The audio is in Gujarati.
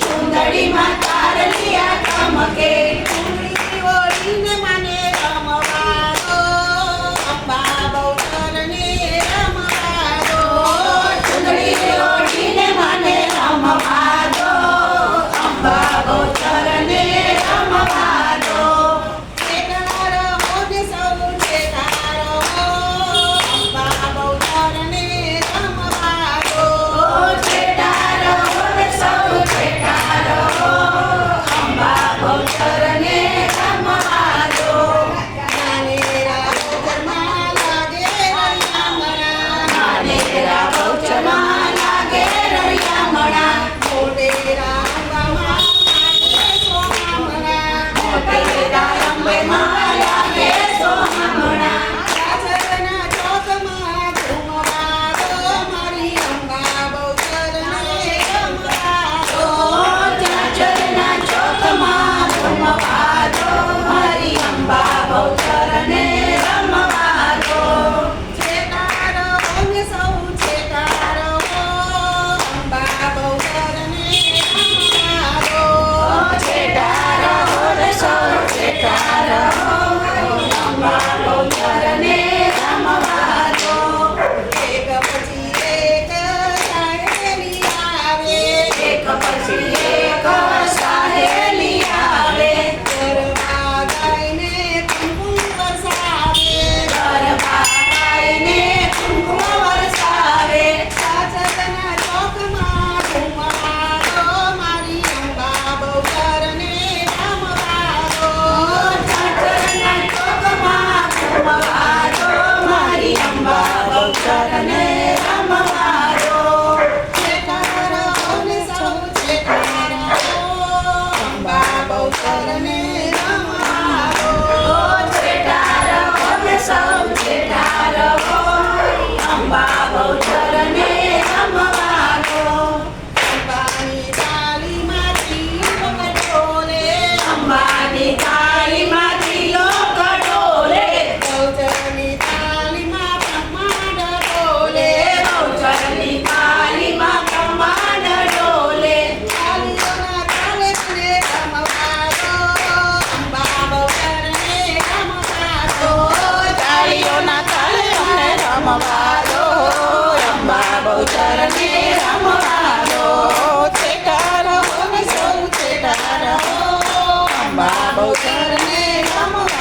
ચુંદડીમાં તારલિયા ચમકે. અંબા ગૌચરને રમવા